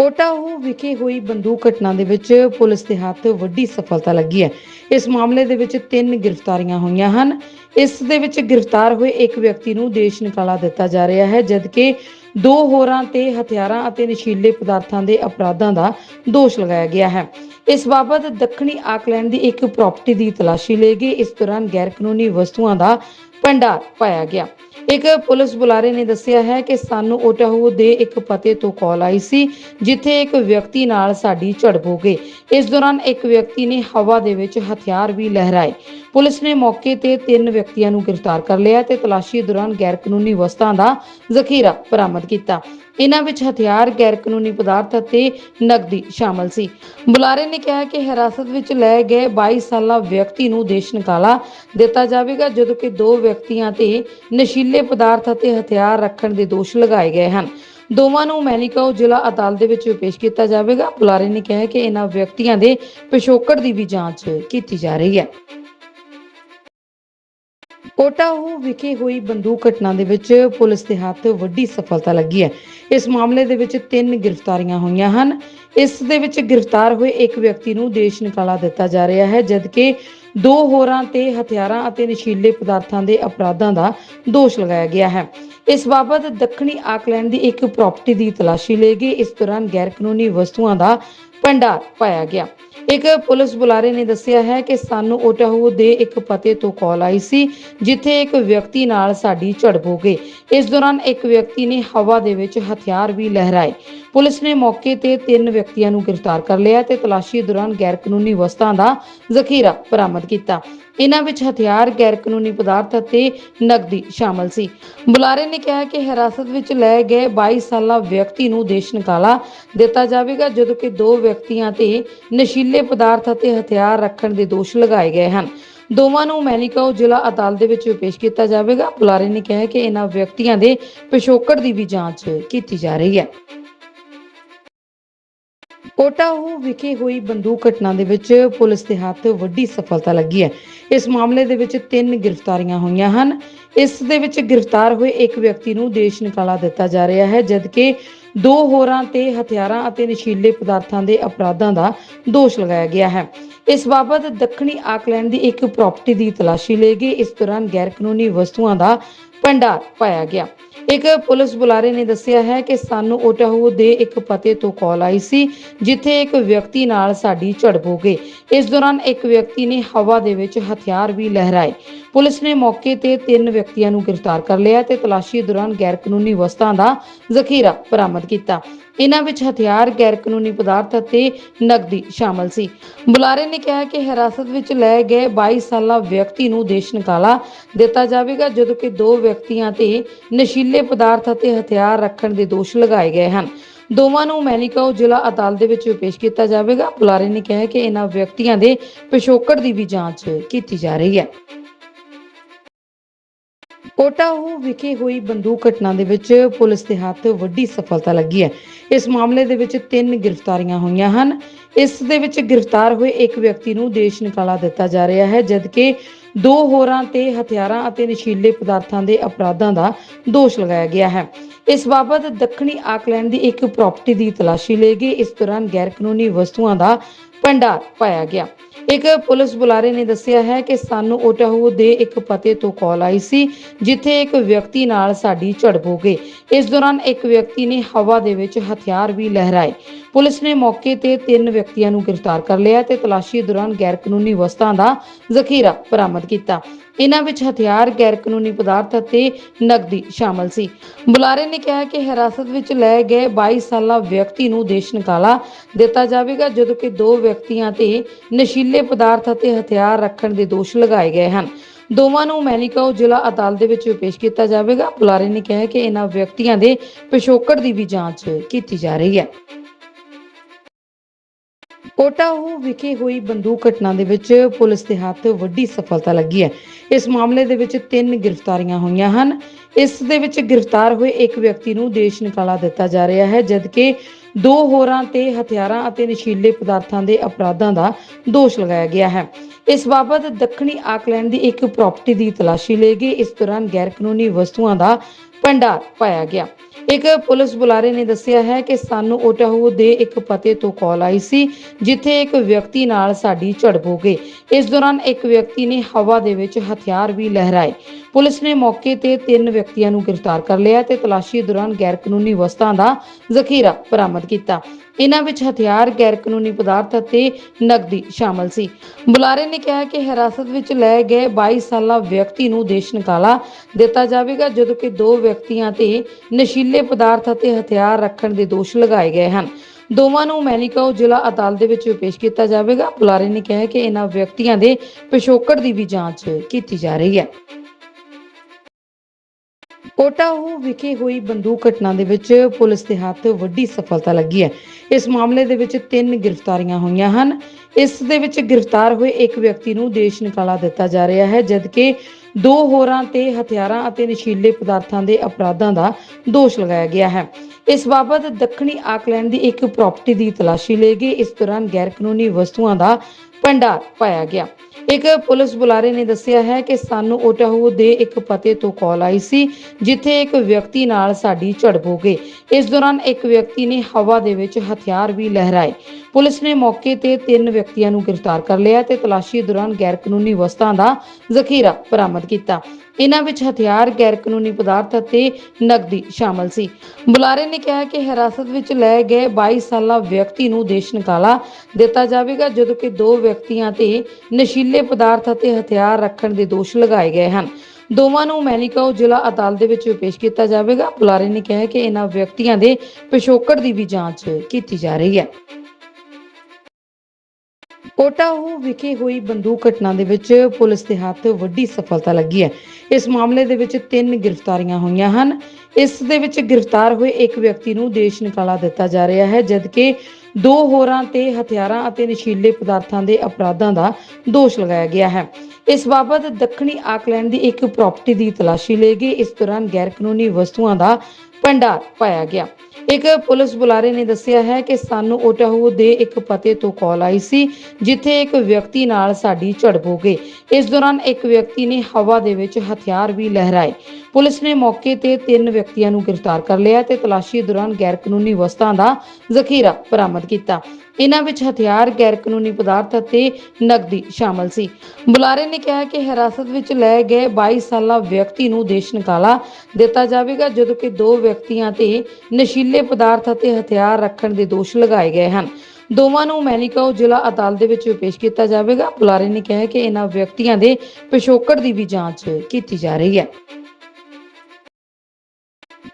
ਓਟਾਹੂ ਵਿਖੇ ਹੋਈ ਬੰਦੂਕ ਘਟਨਾ ਦੇ ਵਿੱਚ ਪੁਲਿਸ ਦੇ ਹੱਥ ਵੱਡੀ ਸਫਲਤਾ ਲੱਗੀ ਹੈ। ਇਸ ਮਾਮਲੇ ਦੇ ਵਿੱਚ ਤਿੰਨ ਗ੍ਰਿਫਤਾਰੀਆਂ ਹੋਈਆਂ ਹਨ। ਇਸ ਦੇ ਵਿੱਚ ਗ੍ਰਿਫਤਾਰ ਹੋਏ ਇੱਕ ਵਿਅਕਤੀ ਨੂੰ ਦੇਸ਼ ਨਿਕਾਲਾ ਦਿੱਤਾ ਜਾ ਰਿਹਾ ਹੈ, ਜਦਕਿ ਦੋ ਹੋਰਾਂ ਤੇ ਹਥਿਆਰਾਂ ਅਤੇ ਨਸ਼ੀਲੇ ਪਦਾਰਥਾਂ ਦੇ ਅਪਰਾਧਾਂ ਦਾ ਦੋਸ਼ ਲਗਾਇਆ ਗਿਆ ਹੈ। ਇਸ ਬਾਬਤ ਦੱਖਣੀ ਆਕਲੈਂਡ ਦੀ ਇੱਕ ਪ੍ਰਾਪਰਟੀ ਦੀ ਤਲਾਸ਼ੀ ਲਈ ਗਈ। ਇਸ ਦੌਰਾਨ ਗੈਰ ਕਾਨੂੰਨੀ ਵਸਤੂਆਂ ਦਾ ਭੰਡਾਰ ਪਾਇਆ ਗਿਆ। ਇੱਕ ਪੁਲਿਸ ਬੁਲਾਰੇ ਨੇ ਦੱਸਿਆ ਹੈ ਕਿ ਸਾਨੂੰ ਓਟਾਹੂ ਦੇ ਇੱਕ ਪਤੇ ਤੋਂ ਕਾਲ ਆਈ ਸੀ, ਜਿੱਥੇ ਇੱਕ ਵਿਅਕਤੀ ਨਾਲ ਸਾਡੀ ਝੜਪ ਹੋ ਗਈ। ਇਸ ਦੌਰਾਨ ਇੱਕ ਵਿਅਕਤੀ ਨੇ ਹਵਾ ਦੇ ਵਿੱਚ ਹਥਿਆਰ ਵੀ ਲਹਿਰਾਏ। ਪੁਲਿਸ ਨੇ ਮੌਕੇ ਤੇ ਤਿੰਨ ਵਿਅਕਤੀਆਂ ਨੂੰ ਗ੍ਰਿਫਤਾਰ ਕਰ ਲਿਆ ਤੇ ਤਲਾਸ਼ੀ ਦੌਰਾਨ ਗੈਰ ਕਾਨੂੰਨੀ ਵਸਤਾਂ ਦਾ ਜ਼ਖੀਰਾ ਬਰਾਮਦ ਕੀਤਾ। ਇਹਨਾਂ ਵਿੱਚ ਹਥਿਆਰ, ਗੈਰ ਕਾਨੂੰਨੀ ਪਦਾਰਥ ਅਤੇ ਨਕਦੀ ਸ਼ਾਮਲ ਸੀ। ਬੁਲਾਰੇ ਨੇ ਕਿਹਾ ਕਿ ਹਿਰਾਸਤ ਵਿੱਚ ਲਏ ਗਏ 22 ਸਾਲਾ ਵਿਅਕਤੀ ਨੂੰ ਦੇਸ਼ ਨਿਕਾਲਾ ਦਿੱਤਾ ਜਾਵੇਗਾ, ਜਦੋਂ ਕਿ ਦੋ ਵਿਅਕਤੀਆਂ ਤੇ ਨਸ਼ੀਲੇ ਪਦਾਰਥ ਅਤੇ ਹਥਿਆਰ ਰੱਖਣ ਦੇ ਦੋਸ਼ ਲਗਾਏ ਗਏ ਹਨ। ਦੋਵਾਂ ਨੂੰ ਮੈਨੀਕਾਓ ਜ਼ਿਲ੍ਹਾ ਅਦਾਲਤ ਦੇ ਵਿੱਚ ਪੇਸ਼ ਕੀਤਾ ਜਾਵੇਗਾ। ਬੁਲਾਰੇ ਨੇ ਕਿਹਾ ਕਿ ਇਹਨਾਂ ਵਿਅਕਤੀਆਂ ਦੇ ਪਿਛੋਕੜ ਦੀ ਵੀ ਜਾਂਚ ਕੀਤੀ ਜਾ ਰਹੀ ਹੈ। ਓਟਾਹੂ ਵਿਖੇ ਹੋਈ ਬੰਦੂਕ ਘਟਨਾ ਦੇ ਵਿੱਚ ਪੁਲਿਸ ਦੇ ਹੱਥ ਵੱਡੀ ਸਫਲਤਾ ਲੱਗੀ ਹੈ। ਇਸ ਮਾਮਲੇ ਦੇ ਵਿੱਚ ਤਿੰਨ ਗ੍ਰਿਫਤਾਰੀਆਂ ਹੋਈਆਂ ਹਨ। ਇਸ ਦੇ ਵਿੱਚ ਗ੍ਰਿਫਤਾਰ ਹੋਏ ਇੱਕ ਵਿਅਕਤੀ ਨੂੰ ਦੇਸ਼ ਨਿਕਾਲਾ ਦਿੱਤਾ ਜਾ ਰਿਹਾ ਹੈ, ਜਦਕਿ ਦੋ ਹੋਰਾਂ ਤੇ ਹਥਿਆਰਾਂ ਅਤੇ ਨਸ਼ੀਲੇ ਪਦਾਰਥਾਂ ਦੇ ਅਪਰਾਧਾਂ ਦਾ ਦੋਸ਼ ਲਗਾਇਆ ਗਿਆ ਹੈ। ਇਸ ਬਾਬਤ ਦੱਖਣੀ ਆਕਲੈਂਡ ਦੀ ਇੱਕ ਪ੍ਰਾਪਰਟੀ ਦੀ ਤਲਾਸ਼ੀ ਲਈ ਗਈ ਇਸ ਦੌਰਾਨ ਗੈਰ ਕਾਨੂੰਨੀ ਵਸਤੂਆਂ ਦਾ ਭੰਡਾਰ ਪਾਇਆ ਗਿਆ। ਇੱਕ ਪੁਲਿਸ ਬੁਲਾਰੇ ਨੇ ਦੱਸਿਆ ਹੈ ਕਿ ਸਾਨੂੰ ਓਟਾਹੂ ਦੇ ਇੱਕ ਪਤੇ ਤੋਂ ਕਾਲ ਆਈ ਸੀ, ਜਿੱਥੇ ਇੱਕ ਵਿਅਕਤੀ ਨਾਲ ਸਾਡੀ ਝੜਪ ਹੋ ਗਈ। ਇਸ ਦੌਰਾਨ ਇੱਕ ਵਿਅਕਤੀ ਨੇ ਹਵਾ ਦੇ ਵਿੱਚ ਹਥਿਆਰ ਵੀ ਲਹਿਰਾਏ। ਪੁਲਿਸ ਨੇ ਮੌਕੇ ਤੇ ਤਿੰਨ ਵਿਅਕਤੀਆਂ ਨੂੰ ਗ੍ਰਿਫਤਾਰ ਕਰ ਲਿਆ ਤੇ ਤਲਾਸ਼ੀ ਦੌਰਾਨ ਗੈਰ ਕਾਨੂੰਨੀ ਵਸਤਾਂ ਦਾ ਜ਼ਖੀਰਾ ਬਰਾਮਦ ਕੀਤਾ। ਇਹਨਾਂ ਵਿੱਚ ਹਥਿਆਰ, ਗੈਰ ਕਾਨੂੰਨੀ ਪਦਾਰਥ ਅਤੇ ਨਕਦੀ ਸ਼ਾਮਲ ਸੀ। ਬੁਲਾਰੇ ਨੇ ਕਿਹਾ ਕਿ ਹਿਰਾਸਤ ਵਿੱਚ ਲਏ ਗਏ 22 ਸਾਲਾ ਵਿਅਕਤੀ ਨੂੰ ਦੇਸ਼ ਨਿਕਾਲਾ ਦਿੱਤਾ ਜਾਵੇਗਾ, ਜਦੋਂ ਕਿ ਦੋ ਵਿਅਕਤੀਆਂ ਤੇ ਨਸ਼ੀਲੇ ਪਦਾਰਥ ਅਤੇ ਹਥਿਆਰ ਰੱਖਣ ਦੇ ਦੋਸ਼ ਲਗਾਏ ਗਏ ਹਨ। ਦੋਵਾਂ ਨੂੰ ਮੈਨੀਕਾਓ ਜ਼ਿਲ੍ਹਾ ਅਦਾਲਤ ਦੇ ਵਿੱਚ ਪੇਸ਼ ਕੀਤਾ ਜਾਵੇਗਾ। ਬੁਲਾਰੇ ਨੇ ਕਿਹਾ ਕਿ ਇਹਨਾਂ ਵਿਅਕਤੀਆਂ ਦੇ ਪਿਛੋਕੜ ਦੀ ਵੀ ਜਾਂਚ ਕੀਤੀ ਜਾ ਰਹੀ ਹੈ। ਓਟਾਹੂ ਵਿਖੇ ਹੋਈ ਬੰਦੂਕ ਘਟਨਾ ਦੇ ਵਿੱਚ ਪੁਲਿਸ ਦੇ ਹੱਥ ਵੱਡੀ ਸਫਲਤਾ ਲੱਗੀ ਹੈ। ਇਸ ਮਾਮਲੇ ਦੇ ਵਿੱਚ ਤਿੰਨ ਗ੍ਰਿਫਤਾਰੀਆਂ ਹੋਈਆਂ ਹਨ। ਇਸ ਦੇ ਵਿੱਚ ਗ੍ਰਿਫਤਾਰ ਹੋਏ ਇੱਕ ਵਿਅਕਤੀ ਨੂੰ ਦੇਸ਼ ਨਿਕਾਲਾ ਦਿੱਤਾ ਜਾ ਰਿਹਾ ਹੈ, ਜਦਕਿ ਦੋ ਹੋਰਾਂ ਤੇ ਹਥਿਆਰਾਂ ਅਤੇ ਨਸ਼ੀਲੇ ਪਦਾਰਥਾਂ ਦੇ ਅਪਰਾਧਾਂ ਦਾ ਦੋਸ਼ ਲਗਾਇਆ ਗਿਆ ਹੈ। ਇਸ ਬਾਬਤ ਦੱਖਣੀ ਆਕਲੈਂਡ ਦੀ ਇੱਕ ਪ੍ਰਾਪਰਟੀ ਦੀ ਤਲਾਸ਼ੀ ਲਈ ਗਈ। ਇਸ ਦੌਰਾਨ ਗੈਰ ਕਾਨੂੰਨੀ ਵਸਤੂਆਂ ਦਾ ਭੰਡਾਰ ਪਾਇਆ ਗਿਆ। ਇੱਕ ਪੁਲਿਸ ਬੁਲਾਰੇ ਨੇ ਦੱਸਿਆ ਹੈ ਕਿ ਸਾਨੂੰ ਓਟਾਹੂ ਦੇ ਇੱਕ ਪਤੇ ਤੋਂ ਕਾਲ ਆਈ ਸੀ, ਜਿੱਥੇ ਇੱਕ ਵਿਅਕਤੀ ਨਾਲ ਸਾਡੀ ਝੜਪ ਹੋ ਗਈ। ਇਸ ਦੌਰਾਨ ਇੱਕ ਵਿਅਕਤੀ ਨੇ ਹਵਾ ਦੇ ਵਿੱਚ ਹਥਿਆਰ ਵੀ ਲਹਿਰਾਏ। ਪੁਲਿਸ ਨੇ ਮੌਕੇ ਤੇ ਤਿੰਨ ਵਿਅਕਤੀਆਂ ਨੂੰ ਗ੍ਰਿਫਤਾਰ ਕਰ ਲਿਆ ਤੇ ਤਲਾਸ਼ੀ ਦੌਰਾਨ ਗੈਰ ਕਾਨੂੰਨੀ ਵਸਤਾਂ ਦਾ ਜ਼ਖੀਰਾ ਬਰਾਮਦ ਕੀਤਾ। ਇਹਨਾਂ ਵਿੱਚ ਹਥਿਆਰ, ਗੈਰ ਕਾਨੂੰਨੀ ਪਦਾਰਥ ਅਤੇ ਨਕਦੀ ਸ਼ਾਮਲ ਸੀ। ਬੁਲਾਰੇ ਨੇ ਕਿਹਾ ਕਿ ਹਿਰਾਸਤ ਵਿੱਚ ਲਏ ਗਏ 22 ਸਾਲਾ ਵਿਅਕਤੀ ਨੂੰ ਦੇਸ਼ ਨਿਕਾਲਾ ਦਿੱਤਾ ਜਾਵੇਗਾ, ਜਦੋਂ ਕਿ ਦੋ ਵਿਅਕਤੀਆਂ ਤੇ ਨਸ਼ੀਲੇ ਪਦਾਰਥ ਅਤੇ ਹਥਿਆਰ ਰੱਖਣ ਦੇ ਦੋਸ਼ ਲਗਾਏ ਗਏ ਹਨ। ਦੋਵਾਂ ਨੂੰ ਮੈਨੀਕਾਓ ਜ਼ਿਲ੍ਹਾ ਅਦਾਲਤ ਦੇ ਵਿੱਚ ਪੇਸ਼ ਕੀਤਾ ਜਾਵੇਗਾ। ਬੁਲਾਰੇ ਨੇ ਕਿਹਾ ਕਿ ਇਹਨਾਂ ਵਿਅਕਤੀਆਂ ਦੇ ਪਿਛੋਕੜ ਦੀ ਵੀ ਜਾਂਚ ਕੀਤੀ ਜਾ ਰਹੀ ਹੈ। ਓਟਾਹੂ ਵਿਖੇ ਹੋਈ ਬੰਦੂਕ ਘਟਨਾ ਦੇ ਵਿੱਚ ਪੁਲਿਸ ਦੇ ਹੱਥ ਵੱਡੀ ਸਫਲਤਾ ਲੱਗੀ ਹੈ। ਇਸ ਮਾਮਲੇ ਦੇ ਵਿੱਚ ਤਿੰਨ ਗ੍ਰਿਫਤਾਰੀਆਂ ਹੋਈਆਂ ਹਨ। ਇਸ ਦੇ ਵਿੱਚ ਗ੍ਰਿਫਤਾਰ ਹੋਏ ਇੱਕ ਵਿਅਕਤੀ ਨੂੰ ਦੇਸ਼ ਨਿਕਾਲਾ ਦਿੱਤਾ ਜਾ ਰਿਹਾ ਹੈ, ਜਦਕਿ ਦੋ ਹੋਰਾਂ ਤੇ ਹਥਿਆਰਾਂ ਅਤੇ ਨਸ਼ੀਲੇ ਪਦਾਰਥਾਂ ਦੇ ਅਪਰਾਧਾਂ ਦਾ ਦੋਸ਼ ਲਗਾਇਆ ਗਿਆ ਹੈ। ਇਸ ਬਾਬਤ ਦੱਖਣੀ ਆਕਲੈਂਡ ਦੀ ਇੱਕ ਪ੍ਰਾਪਰਟੀ ਦੀ ਤਲਾਸ਼ੀ ਲਈ ਗਈ। ਇਸ ਦੌਰਾਨ ਗੈਰ ਕਾਨੂੰਨੀ ਵਸਤੂਆਂ ਦਾ ਭੰਡਾਰ ਪਾਇਆ ਗਿਆ। ਇੱਕ ਪੁਲਿਸ ਬੁਲਾਰੇ ਨੇ ਦੱਸਿਆ ਹੈ ਕਿ ਸਾਨੂੰ ਓਟਾਹੂ ਦੇ ਇੱਕ ਪਤੇ ਤੋਂ ਕਾਲ ਆਈ ਸੀ, ਜਿੱਥੇ ਇੱਕ ਵਿਅਕਤੀ ਨਾਲ ਸਾਡੀ ਝੜਪ ਹੋ ਗਈ। ਇਸ ਦੌਰਾਨ ਇੱਕ ਵਿਅਕਤੀ ਨੇ ਹਵਾ ਦੇ ਵਿੱਚ ਹਥਿਆਰ ਵੀ ਲਹਿਰਾਏ। ਪੁਲਿਸ ਨੇ ਮੌਕੇ ਤੇ ਤਿੰਨ ਵਿਅਕਤੀਆਂ ਨੂੰ ਗ੍ਰਿਫਤਾਰ ਕਰ ਲਿਆ ਤੇ ਤਲਾਸ਼ੀ ਦੌਰਾਨ ਗੈਰ ਕਾਨੂੰਨੀ ਵਸਤਾਂ ਦਾ ਜ਼ਖੀਰਾ ਬਰਾਮਦ ਕੀਤਾ। ਇਹਨਾਂ ਵਿੱਚ ਹਥਿਆਰ, ਗੈਰ ਕਾਨੂੰਨੀ ਪਦਾਰਥ ਅਤੇ ਨਕਦੀ ਸ਼ਾਮਲ ਸੀ। ਬੁਲਾਰੇ ਨੇ ਕਿਹਾ ਕਿ ਹਿਰਾਸਤ ਵਿੱਚ ਲਏ ਗਏ 22 ਸਾਲਾ ਵਿਅਕਤੀ ਨੂੰ ਦੇਸ਼ ਨਿਕਾਲਾ ਦਿੱਤਾ ਜਾਵੇਗਾ, ਜਦੋਂ ਕਿ ਦੋ ਵਿਅਕਤੀਆਂ ਤੇ ਨਸ਼ੀਲੇ ਪਦਾਰਥ ਅਤੇ ਹਥਿਆਰ ਰੱਖਣ ਦੇ ਦੋਸ਼ ਲਗਾਏ ਗਏ ਹਨ। ਦੋਵਾਂ ਨੂੰ ਮੈਨੀਕਾਓ ਜ਼ਿਲ੍ਹਾ ਅਦਾਲਤ ਦੇ ਵਿੱਚ ਪੇਸ਼ ਕੀਤਾ ਜਾਵੇਗਾ। ਬੁਲਾਰੇ ਨੇ ਕਿਹਾ ਕਿ ਇਹਨਾਂ ਵਿਅਕਤੀਆਂ ਦੇ ਪਿਛੋਕੜ ਦੀ ਵੀ ਜਾਂਚ ਕੀਤੀ ਜਾ ਰਹੀ ਹੈ। ਓਟਾਹੂ ਵਿਖੇ ਹੋਈ ਬੰਦੂਕ ਘਟਨਾ ਦੇ ਵਿੱਚ ਪੁਲਿਸ ਦੇ ਹੱਥ ਵੱਡੀ ਸਫਲਤਾ ਲੱਗੀ ਹੈ। ਇਸ ਮਾਮਲੇ ਦੇ ਵਿੱਚ ਤਿੰਨ ਗ੍ਰਿਫਤਾਰੀਆਂ ਹੋਈਆਂ ਹਨ। ਇਸ ਦੇ ਵਿੱਚ ਗ੍ਰਿਫਤਾਰ ਹੋਏ ਇੱਕ ਵਿਅਕਤੀ ਨੂੰ ਦੇਸ਼ ਨਿਕਾਲਾ ਦਿੱਤਾ ਜਾ ਰਿਹਾ ਹੈ, ਜਦਕਿ ਦੋ ਹੋਰਾਂ ਤੇ ਹਥਿਆਰਾਂ ਅਤੇ ਨਸ਼ੀਲੇ ਪਦਾਰਥਾਂ ਦੇ ਅਪਰਾਧਾਂ ਦਾ ਦੋਸ਼ ਲਗਾਇਆ ਗਿਆ ਹੈ। ਇਸ ਬਾਬਤ ਦੱਖਣੀ ਆਕਲੈਂਡ ਦੀ ਇੱਕ ਪ੍ਰਾਪਰਟੀ ਦੀ ਤਲਾਸ਼ੀ ਲਈ ਗਈ। ਇਸ ਦੌਰਾਨ ਗੈਰ ਕਾਨੂੰਨੀ ਵਸਤੂਆਂ ਦਾ ਭੰਡਾਰ ਪਾਇਆ ਗਿਆ। ਇੱਕ ਪੁਲਿਸ ਬੁਲਾਰੇ ਨੇ ਦੱਸਿਆ ਹੈ ਕਿ ਸਾਨੂੰ ਓਟਾਹੂ ਦੇ ਇੱਕ ਪਤੇ ਤੋਂ ਕਾਲ ਆਈ ਸੀ, ਜਿੱਥੇ ਇੱਕ ਵਿਅਕਤੀ ਨਾਲ ਸਾਡੀ ਝੜਪ ਹੋ ਗਈ। ਇਸ ਦੌਰਾਨ ਇੱਕ ਵਿਅਕਤੀ ਨੇ ਹਵਾ ਦੇ ਵਿੱਚ ਹਥਿਆਰ ਵੀ ਲਹਿਰਾਏ। ਪੁਲਿਸ ਨੇ ਮੌਕੇ ਤੇ ਤਿੰਨ ਵਿਅਕਤੀਆਂ ਨੂੰ ਗ੍ਰਿਫਤਾਰ ਕਰ ਲਿਆ ਤੇ ਤਲਾਸ਼ੀ ਦੌਰਾਨ ਗੈਰ ਕਾਨੂੰਨੀ ਵਸਤਾਂ ਦਾ ਜ਼ਖੀਰਾ ਬਰਾਮਦ ਕੀਤਾ। ਇਹਨਾਂ ਵਿੱਚ ਹਥਿਆਰ, ਗੈਰ ਕਾਨੂੰਨੀ ਪਦਾਰਥ ਅਤੇ ਨਕਦੀ ਸ਼ਾਮਲ ਸੀ। ਬੁਲਾਰੇ ਨੇ ਕਿਹਾ ਕਿ ਹਿਰਾਸਤ ਵਿੱਚ ਲਏ ਗਏ 22 ਸਾਲਾ ਵਿਅਕਤੀ ਨੂੰ ਦੇਸ਼ ਨਿਕਾਲਾ ਦਿੱਤਾ ਜਾਵੇਗਾ, ਜਦੋਂ ਕਿ ਦੋ ਵਿਅਕਤੀਆਂ ਤੇ ਨਸ਼ੀਲੇ ਪਦਾਰਥ ਅਤੇ ਹਥਿਆਰ ਰੱਖਣ ਦੇ ਦੋਸ਼ ਲਗਾਏ ਗਏ ਹਨ। ਦੋਵਾਂ ਨੂੰ ਮੈਨੀਕਾਓ ਜ਼ਿਲ੍ਹਾ ਅਦਾਲਤ ਦੇ ਵਿੱਚ ਪੇਸ਼ ਕੀਤਾ ਜਾਵੇਗਾ। ਬੁਲਾਰੇ ਨੇ ਕਿਹਾ ਕਿ ਇਹਨਾਂ ਵਿਅਕਤੀਆਂ ਦੇ ਪਿਛੋਕੜ ਦੀ ਵੀ ਜਾਂਚ ਕੀਤੀ ਜਾ ਰਹੀ ਹੈ। ਓਟਾਹੂ ਵਿਖੇ ਹੋਈ ਬੰਦੂਕ ਘਟਨਾ ਦੇ ਵਿੱਚ ਪੁਲਿਸ ਦੇ ਹੱਥ ਵੱਡੀ ਸਫਲਤਾ ਲੱਗੀ ਹੈ। ਇਸ ਮਾਮਲੇ ਦੇ ਵਿੱਚ ਤਿੰਨ ਗ੍ਰਿਫਤਾਰੀਆਂ ਹੋਈਆਂ ਹਨ। ਇਸ ਦੇ ਵਿੱਚ ਗ੍ਰਿਫਤਾਰ ਹੋਏ ਇੱਕ ਵਿਅਕਤੀ ਨੂੰ ਦੇਸ਼ ਨਿਕਾਲਾ ਦਿੱਤਾ ਜਾ ਰਿਹਾ ਹੈ, ਜਦਕਿ ਦੋ ਹੋਰਾਂ ਤੇ ਹਥਿਆਰਾਂ ਅਤੇ ਨਸ਼ੀਲੇ ਪਦਾਰਥਾਂ ਦੇ ਅਪਰਾਧਾਂ ਦਾ ਦੋਸ਼ ਲਗਾਇਆ ਗਿਆ ਹੈ। ਇਸ ਬਾਬਤ ਦੱਖਣੀ ਆਕਲੈਂਡ ਦੀ ਇੱਕ ਪ੍ਰਾਪਰਟੀ ਦੀ ਤਲਾਸ਼ੀ ਲਈ ਗਈ। ਇਸ ਦੌਰਾਨ ਗੈਰ ਕਾਨੂੰਨੀ ਵਸਤੂਆਂ ਦਾ ਭੰਡਾਰ ਪਾਇਆ ਗਿਆ। ਇੱਕ ਪੁਲਿਸ ਬੁਲਾਰੇ ਨੇ ਦੱਸਿਆ ਹੈ ਕਿ ਸਾਨੂੰ ਓਟਾਹੂ ਦੇ ਇੱਕ ਪਤੇ ਤੋਂ ਕਾਲ ਆਈ ਸੀ, ਜਿੱਥੇ ਇੱਕ ਵਿਅਕਤੀ ਨਾਲ ਸਾਡੀ ਝੜਪ ਹੋ ਗਈ। ਇਸ ਦੌਰਾਨ ਇੱਕ ਵਿਅਕਤੀ ਨੇ ਹਵਾ ਦੇ ਵਿੱਚ ਹਥਿਆਰ ਵੀ ਲਹਿਰਾਏ। ਪੁਲਿਸ ਨੇ ਮੌਕੇ ਤੇ ਤਿੰਨ ਵਿਅਕਤੀਆਂ ਨੂੰ ਗ੍ਰਿਫਤਾਰ ਕਰ ਲਿਆ ਤੇ ਤਲਾਸ਼ੀ ਦੌਰਾਨ ਗੈਰ ਕਾਨੂੰਨੀ ਵਸਤਾਂ ਦਾ ਜ਼ਖੀਰਾ ਬਰਾਮਦ ਕੀਤਾ। ਇਹਨਾਂ ਵਿੱਚ ਹਥਿਆਰ, ਗੈਰ ਕਾਨੂੰਨੀ ਪਦਾਰਥ ਅਤੇ ਨਕਦੀ ਸ਼ਾਮਲ ਸੀ। ਬੁਲਾਰੇ ਨੇ ਕਿਹਾ ਕਿ ਹਿਰਾਸਤ ਵਿੱਚ ਲਏ ਗਏ 22 ਸਾਲਾ ਵਿਅਕਤੀ ਨੂੰ ਦੇਸ਼ ਨਿਕਾਲਾ ਦਿੱਤਾ ਜਾਵੇਗਾ, ਜਦੋਂ ਕਿ ਦੋ ਵਿਅਕਤੀਆਂ ਤੇ ਨਸ਼ੀਲੇ ਪਦਾਰਥ ਅਤੇ ਹਥਿਆਰ ਰੱਖਣ ਦੇ ਦੋਸ਼ ਲਗਾਏ ਗਏ ਹਨ। ਦੋਵਾਂ ਨੂੰ ਮੈਨੀਕਾਓ ਜ਼ਿਲ੍ਹਾ ਅਦਾਲਤ ਦੇ ਵਿੱਚ ਪੇਸ਼ ਕੀਤਾ ਜਾਵੇਗਾ। ਬੁਲਾਰੇ ਨੇ ਕਿਹਾ ਕਿ ਇਹਨਾਂ ਵਿਅਕਤੀਆਂ ਦੇ ਪਿਛੋਕੜ ਦੀ ਵੀ ਜਾਂਚ ਕੀਤੀ ਜਾ ਰਹੀ ਹੈ। ਓਟਾਹੂ ਵਿਖੇ ਹੋਈ ਬੰਦੂਕ ਘਟਨਾ ਦੇ ਵਿੱਚ ਪੁਲਿਸ ਦੇ ਹੱਥ ਵੱਡੀ ਸਫਲਤਾ ਲੱਗੀ ਹੈ। ਇਸ ਮਾਮਲੇ ਦੇ ਵਿੱਚ ਤਿੰਨ ਗ੍ਰਿਫਤਾਰੀਆਂ ਹੋਈਆਂ ਹਨ। ਇਸ ਦੇ ਵਿੱਚ ਗ੍ਰਿਫਤਾਰ ਹੋਏ ਇੱਕ ਵਿਅਕਤੀ ਨੂੰ ਦੇਸ਼ ਨਿਕਾਲਾ ਦਿੱਤਾ ਜਾ ਰਿਹਾ ਹੈ, ਜਦਕਿ ਦੋ ਹੋਰਾਂ ਤੇ ਹਥਿਆਰਾਂ ਅਤੇ ਨਸ਼ੀਲੇ ਪਦਾਰਥਾਂ ਦੇ ਅਪਰਾਧਾਂ ਦਾ ਦੋਸ਼ ਲਗਾਇਆ ਗਿਆ ਹੈ। ਇਸ ਬਾਬਤ ਦੱਖਣੀ ਆਕਲੈਂਡ ਦੀ ਇੱਕ ਪ੍ਰਾਪਰਟੀ ਦੀ ਤਲਾਸ਼ੀ ਲਈ ਗਈ। ਇਸ ਦੌਰਾਨ ਗੈਰ ਕਾਨੂੰਨੀ ਵਸਤੂਆਂ ਦਾ ਭੰਡਾਰ ਪਾਇਆ ਗਿਆ। ਇੱਕ ਪੁਲਿਸ ਬੁਲਾਰੇ ਨੇ ਦੱਸਿਆ ਹੈ ਕਿ ਸਾਨੂੰ ਓਟਾਹੂ ਦੇ ਇੱਕ ਪਤੇ ਤੋਂ ਕਾਲ ਆਈ ਸੀ, ਜਿੱਥੇ ਇੱਕ ਵਿਅਕਤੀ ਨਾਲ ਸਾਡੀ ਝੜਪ ਹੋ ਗਈ। ਇਸ ਦੌਰਾਨ ਇੱਕ ਵਿਅਕਤੀ ਨੇ ਹਵਾ ਦੇ ਵਿੱਚ ਹਥਿਆਰ ਵੀ ਲਹਿਰਾਏ। ਪੁਲਿਸ ਨੇ ਮੌਕੇ ਤੇ ਤਿੰਨ ਵਿਅਕਤੀਆਂ ਨੂੰ ਗ੍ਰਿਫਤਾਰ ਕਰ ਲਿਆ ਤੇ ਤਲਾਸ਼ੀ ਦੌਰਾਨ ਗੈਰ ਕਾਨੂੰਨੀ ਵਸਤਾਂ ਦਾ ਜ਼ਖੀਰਾ ਬਰਾਮਦ ਕੀਤਾ। ਇਹਨਾਂ ਵਿੱਚ ਹਥਿਆਰ, ਗੈਰ ਕਾਨੂੰਨੀ ਪਦਾਰਥ ਅਤੇ ਨਕਦੀ ਸ਼ਾਮਲ ਸੀ। ਬੁਲਾਰੇ ਨੇ ਕਿਹਾ ਕਿ ਹਿਰਾਸਤ ਵਿੱਚ ਲਏ ਗਏ 22 ਸਾਲਾ ਵਿਅਕਤੀ ਨੂੰ ਦੇਸ਼ ਨਿਕਾਲਾ ਦਿੱਤਾ ਜਾਵੇਗਾ, ਜਦੋਂ ਕਿ ਦੋ ਵਿਅਕਤੀਆਂ ਤੇ ਨਸ਼ੀਲੇ ਪਦਾਰਥ ਅਤੇ ਹਥਿਆਰ ਰੱਖਣ ਦੇ ਦੋਸ਼ ਲਗਾਏ ਗਏ ਹਨ। ਦੋਵਾਂ ਨੂੰ ਮੈਨੀਕਾਓ ਜ਼ਿਲ੍ਹਾ ਅਦਾਲਤ ਦੇ ਵਿੱਚ ਪੇਸ਼ ਕੀਤਾ ਜਾਵੇਗਾ। ਬੁਲਾਰੇ ਨੇ ਕਿਹਾ ਕਿ ਇਹਨਾਂ ਵਿਅਕਤੀਆਂ ਦੇ ਪਿਛੋਕੜ ਦੀ ਵੀ ਜਾਂਚ ਕੀਤੀ ਜਾ ਰਹੀ ਹੈ।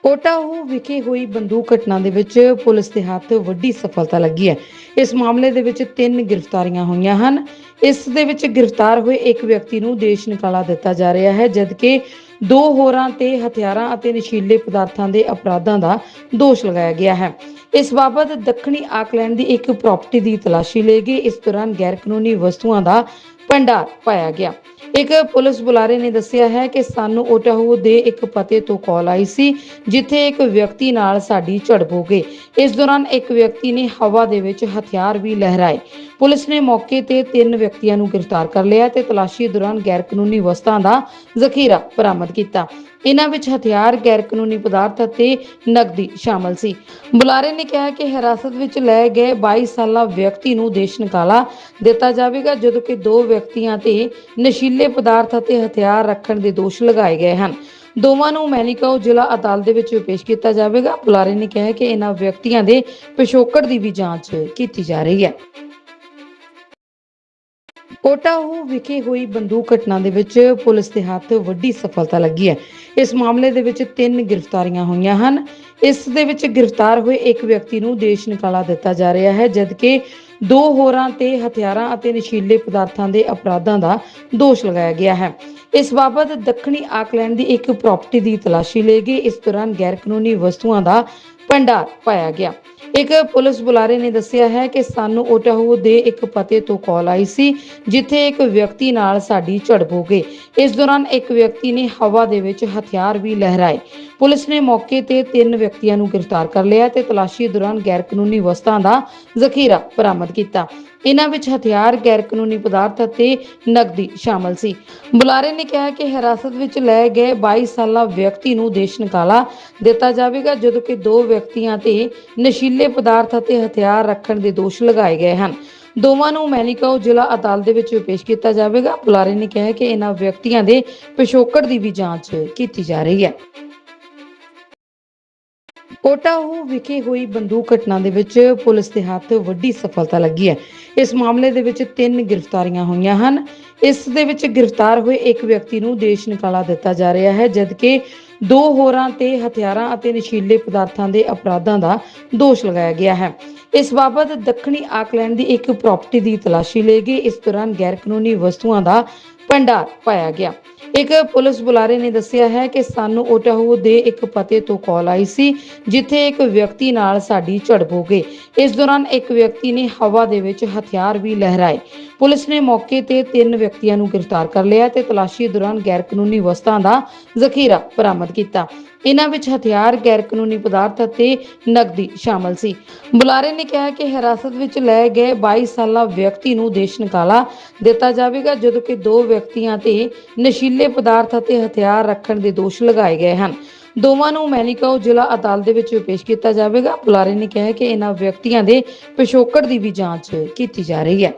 ਓਟਾਹੂ ਵਿਖੇ ਹੋਈ ਬੰਦੂਕ ਘਟਨਾ ਦੇ ਵਿੱਚ ਪੁਲਿਸ ਦੇ ਹੱਥ ਵੱਡੀ ਸਫਲਤਾ ਲੱਗੀ ਹੈ। ਇਸ ਮਾਮਲੇ ਦੇ ਵਿੱਚ ਤਿੰਨ ਗ੍ਰਿਫਤਾਰੀਆਂ ਹੋਈਆਂ ਹਨ। ਇਸ ਦੇ ਵਿੱਚ ਗ੍ਰਿਫਤਾਰ ਹੋਏ ਇੱਕ ਵਿਅਕਤੀ ਨੂੰ ਦੇਸ਼ ਨਿਕਾਲਾ ਦਿੱਤਾ ਜਾ ਰਿਹਾ ਹੈ, ਜਦਕਿ ਦੋ ਹੋਰਾਂ ਤੇ ਹਥਿਆਰਾਂ ਅਤੇ ਨਸ਼ੀਲੇ ਪਦਾਰਥਾਂ ਦੇ ਅਪਰਾਧਾਂ ਦਾ ਦੋਸ਼ ਲਗਾਇਆ ਗਿਆ ਹੈ। ਇਸ ਬਾਬਤ ਦੱਖਣੀ ਆਕਲੈਂਡ ਦੀ ਇੱਕ ਪ੍ਰਾਪਰਟੀ ਦੀ ਤਲਾਸ਼ੀ ਲਈ ਗਈ। ਇਸ ਦੌਰਾਨ ਗੈਰ ਕਾਨੂੰਨੀ ਵਸਤੂਆਂ ਦਾ ਭੰਡਾਰ ਪਾਇਆ ਗਿਆ। ਇੱਕ ਪੁਲਿਸ ਬੁਲਾਰੇ ਨੇ ਦੱਸਿਆ ਹੈ ਕਿ ਸਾਨੂੰ ਓਟਾਹੂ ਦੇ ਇੱਕ ਪਤੇ ਤੋਂ ਕਾਲ ਆਈ ਸੀ, ਜਿੱਥੇ ਇੱਕ ਵਿਅਕਤੀ ਨਾਲ ਸਾਡੀ ਝੜਪ ਹੋ ਗਈ। ਇਸ ਦੌਰਾਨ ਇੱਕ ਵਿਅਕਤੀ ਨੇ ਹਵਾ ਦੇ ਵਿੱਚ ਹਥਿਆਰ ਵੀ ਲਹਿਰਾਏ। ਪੁਲਿਸ ਨੇ ਮੌਕੇ ਤੇ ਤਿੰਨ ਵਿਅਕਤੀਆਂ ਨੂੰ ਗ੍ਰਿਫਤਾਰ ਕਰ ਲਿਆ ਤੇ ਤਲਾਸ਼ੀ ਦੌਰਾਨ ਗੈਰ ਕਾਨੂੰਨੀ ਵਸਤਾਂ ਦਾ ਜ਼ਖੀਰਾ ਬਰਾਮਦ ਕੀਤਾ। ਇਹਨਾਂ ਵਿੱਚ ਹਥਿਆਰ, ਗੈਰ ਕਾਨੂੰਨੀ ਪਦਾਰਥ ਅਤੇ ਨਕਦੀ ਸ਼ਾਮਲ ਸੀ। ਬੁਲਾਰੇ ਨੇ ਕਿਹਾ ਕਿ ਹਿਰਾਸਤ ਵਿੱਚ ਲਏ ਗਏ 22 ਸਾਲਾ ਵਿਅਕਤੀ ਨੂੰ ਦੇਸ਼ ਨਿਕਾਲਾ ਦਿੱਤਾ ਜਾਵੇਗਾ, ਜਦੋਂ ਕਿ ਦੋ ਵਿਅਕਤੀਆਂ ਤੇ ਨਸ਼ੀਲੇ ਪਦਾਰਥ ਅਤੇ ਹਥਿਆਰ ਰੱਖਣ ਦੇ ਦੋਸ਼ ਲਗਾਏ ਗਏ ਹਨ। ਦੋਵਾਂ ਨੂੰ ਮੈਨੀਕਾਓ ਜ਼ਿਲ੍ਹਾ ਅਦਾਲਤ ਦੇ ਵਿੱਚ ਪੇਸ਼ ਕੀਤਾ ਜਾਵੇਗਾ। ਬੁਲਾਰੇ ਨੇ ਕਿਹਾ ਕਿ ਇਹਨਾਂ ਵਿਅਕਤੀਆਂ ਦੇ ਪਿਛੋਕੜ ਦੀ ਵੀ ਜਾਂਚ ਕੀਤੀ ਜਾ ਰਹੀ ਹੈ। ਓਟਾਹੂ ਵਿਖੇ ਹੋਈ ਬੰਦੂਕ ਘਟਨਾ ਦੇ ਵਿੱਚ ਪੁਲਿਸ ਦੇ ਹੱਥ ਵੱਡੀ ਸਫਲਤਾ ਲੱਗੀ ਹੈ। ਇਸ ਮਾਮਲੇ ਦੇ ਵਿੱਚ ਤਿੰਨ ਗ੍ਰਿਫਤਾਰੀਆਂ ਹੋਈਆਂ ਹਨ। ਇਸ ਦੇ ਵਿੱਚ ਗ੍ਰਿਫਤਾਰ ਹੋਏ ਇੱਕ ਵਿਅਕਤੀ ਨੂੰ ਦੇਸ਼ ਨਿਕਾਲਾ ਦਿੱਤਾ ਜਾ ਰਿਹਾ ਹੈ, ਜਦਕਿ ਦੋ ਹੋਰਾਂ ਤੇ ਹਥਿਆਰਾਂ ਅਤੇ ਨਸ਼ੀਲੇ ਪਦਾਰਥਾਂ ਦੇ ਅਪਰਾਧਾਂ ਦਾ ਦੋਸ਼ ਲਗਾਇਆ ਗਿਆ ਹੈ। ਇਸ ਬਾਬਤ ਦੱਖਣੀ ਆਕਲੈਂਡ ਦੀ ਇੱਕ ਪ੍ਰਾਪਰਟੀ ਦੀ ਤਲਾਸ਼ੀ ਲਈ ਗਈ। ਇਸ ਦੌਰਾਨ ਗੈਰ ਕਾਨੂੰਨੀ ਵਸਤੂਆਂ ਦਾ ਭੰਡਾਰ ਪਾਇਆ ਗਿਆ। ਇੱਕ ਪੁਲਿਸ ਬੁਲਾਰੇ ਨੇ ਦੱਸਿਆ ਹੈ ਕਿ ਸਾਨੂੰ ਓਟਾਹੂ ਦੇ ਇੱਕ ਪਤੇ ਤੋਂ ਕਾਲ ਆਈ ਸੀ, ਜਿੱਥੇ ਇੱਕ ਵਿਅਕਤੀ ਨਾਲ ਸਾਡੀ ਝੜਪ ਹੋ ਗਈ। ਇਸ ਦੌਰਾਨ ਇੱਕ ਵਿਅਕਤੀ ਨੇ ਹਵਾ ਦੇ ਵਿੱਚ ਹਥਿਆਰ ਵੀ ਲਹਿਰਾਏ। ਪੁਲਿਸ ਨੇ ਮੌਕੇ ਤੇ ਤਿੰਨ ਵਿਅਕਤੀਆਂ ਨੂੰ ਗ੍ਰਿਫਤਾਰ ਕਰ ਲਿਆ ਤੇ ਤਲਾਸ਼ੀ ਦੌਰਾਨ ਗੈਰ ਕਾਨੂੰਨੀ ਵਸਤਾਂ ਦਾ ਜ਼ਖੀਰਾ ਬਰਾਮਦ ਕੀਤਾ। ਇਹਨਾਂ ਵਿੱਚ ਹਥਿਆਰ, ਗੈਰ ਕਾਨੂੰਨੀ ਪਦਾਰਥ ਅਤੇ ਨਕਦੀ ਸ਼ਾਮਲ ਸੀ। ਬੁਲਾਰੇ ਨੇ ਕਿਹਾ ਕਿ ਹਿਰਾਸਤ ਵਿੱਚ ਲਏ ਗਏ 22 ਸਾਲਾ ਵਿਅਕਤੀ ਨੂੰ ਦੇਸ਼ ਨਿਕਾਲਾ ਦਿੱਤਾ ਜਾਵੇਗਾ, ਜਦੋਂ ਕਿ ਦੋ ਵਿਅਕਤੀਆਂ ਤੇ ਨਸ਼ੀਲੇ ਪਦਾਰਥ ਅਤੇ ਹਥਿਆਰ ਰੱਖਣ ਦੇ ਦੋਸ਼ ਲਗਾਏ ਗਏ ਹਨ। ਦੋਵਾਂ ਨੂੰ ਮੈਨੀਕਾਓ ਜ਼ਿਲ੍ਹਾ ਅਦਾਲਤ ਦੇ ਵਿੱਚ ਪੇਸ਼ ਕੀਤਾ ਜਾਵੇਗਾ। ਬੁਲਾਰੇ ਨੇ ਕਿਹਾ ਕਿ ਇਹਨਾਂ ਵਿਅਕਤੀਆਂ ਦੇ ਪਿਛੋਕੜ ਦੀ ਵੀ ਜਾਂਚ ਕੀਤੀ ਜਾ ਰਹੀ ਹੈ। ਓਟਾਹੂ ਵਿਖੇ ਹੋਈ ਬੰਦੂਕ ਘਟਨਾ ਦੇ ਵਿੱਚ ਪੁਲਿਸ ਦੇ ਹੱਥ ਵੱਡੀ ਸਫਲਤਾ ਲੱਗੀ ਹੈ। ਇਸ ਮਾਮਲੇ ਦੇ ਵਿੱਚ ਤਿੰਨ ਗ੍ਰਿਫਤਾਰੀਆਂ ਹੋਈਆਂ ਹਨ। ਇਸ ਦੇ ਵਿੱਚ ਗ੍ਰਿਫਤਾਰ ਹੋਏ ਇੱਕ ਵਿਅਕਤੀ ਨੂੰ ਦੇਸ਼ ਨਿਕਾਲਾ ਦਿੱਤਾ ਜਾ ਰਿਹਾ ਹੈ, ਜਦਕਿ ਦੋ ਹੋਰਾਂ ਤੇ ਹਥਿਆਰਾਂ ਅਤੇ ਨਸ਼ੀਲੇ ਪਦਾਰਥਾਂ ਦੇ ਅਪਰਾਧਾਂ ਦਾ ਦੋਸ਼ ਲਗਾਇਆ ਗਿਆ ਹੈ। ਇਸ ਬਾਬਤ ਦੱਖਣੀ ਆਕਲੈਂਡ ਦੀ ਇੱਕ ਪ੍ਰਾਪਰਟੀ ਦੀ ਤਲਾਸ਼ੀ ਲਈ ਗਈ ਇਸ ਦੌਰਾਨ ਗੈਰ ਕਾਨੂੰਨੀ ਵਸਤੂਆਂ ਦਾ ਭੰਡਾਰ ਪਾਇਆ ਗਿਆ। ਇੱਕ ਪੁਲਿਸ ਬੁਲਾਰੇ ਨੇ ਦੱਸਿਆ ਹੈ ਕਿ ਸਾਨੂੰ ਓਟਾਹੂ ਦੇ ਇੱਕ ਪਤੇ ਤੋਂ ਕਾਲ ਆਈ ਸੀ, ਜਿੱਥੇ ਇੱਕ ਵਿਅਕਤੀ ਨਾਲ ਸਾਡੀ ਝੜਪ ਹੋ ਗਈ। ਇਸ ਦੌਰਾਨ ਇੱਕ ਵਿਅਕਤੀ ਨੇ ਹਵਾ ਦੇ ਵਿੱਚ ਹਥਿਆਰ ਵੀ ਲਹਿਰਾਏ। ਪੁਲਿਸ ਨੇ ਮੌਕੇ ਤੇ ਤਿੰਨ ਵਿਅਕਤੀਆਂ ਨੂੰ ਗ੍ਰਿਫਤਾਰ ਕਰ ਲਿਆ ਤੇ ਤਲਾਸ਼ੀ ਦੌਰਾਨ ਗੈਰ ਕਾਨੂੰਨੀ ਵਸਤਾਂ ਦਾ ਜ਼ਖੀਰਾ ਬਰਾਮਦ ਕੀਤਾ। ਇਹਨਾਂ ਵਿੱਚ ਹਥਿਆਰ, ਗੈਰ ਕਾਨੂੰਨੀ ਪਦਾਰਥ ਅਤੇ ਨਕਦੀ ਸ਼ਾਮਲ ਸੀ। ਬੁਲਾਰੇ ਨੇ ਕਿਹਾ ਕਿ ਹਿਰਾਸਤ ਵਿੱਚ ਲਏ ਗਏ 22 ਸਾਲਾ ਵਿਅਕਤੀ ਨੂੰ ਦੇਸ਼ ਨਿਕਾਲਾ ਦਿੱਤਾ ਜਾਵੇਗਾ, ਜਦੋਂ ਕਿ ਦੋ ਵਿਅਕਤੀਆਂ ਤੇ ਨਸ਼ੀਲੇ ਪਦਾਰਥ ਅਤੇ ਹਥਿਆਰ ਰੱਖਣ ਦੇ ਦੋਸ਼ ਲਗਾਏ ਗਏ ਹਨ। ਦੋਵਾਂ ਨੂੰ ਮੈਨੀਕਾਓ ਜ਼ਿਲ੍ਹਾ ਅਦਾਲਤ ਦੇ ਵਿੱਚ ਪੇਸ਼ ਕੀਤਾ ਜਾਵੇਗਾ। ਬੁਲਾਰੇ ਨੇ ਕਿਹਾ ਕਿ ਇਹਨਾਂ ਵਿਅਕਤੀਆਂ ਦੇ ਪਿਛੋਕੜ ਦੀ ਵੀ ਜਾਂਚ ਕੀਤੀ ਜਾ ਰਹੀ ਹੈ।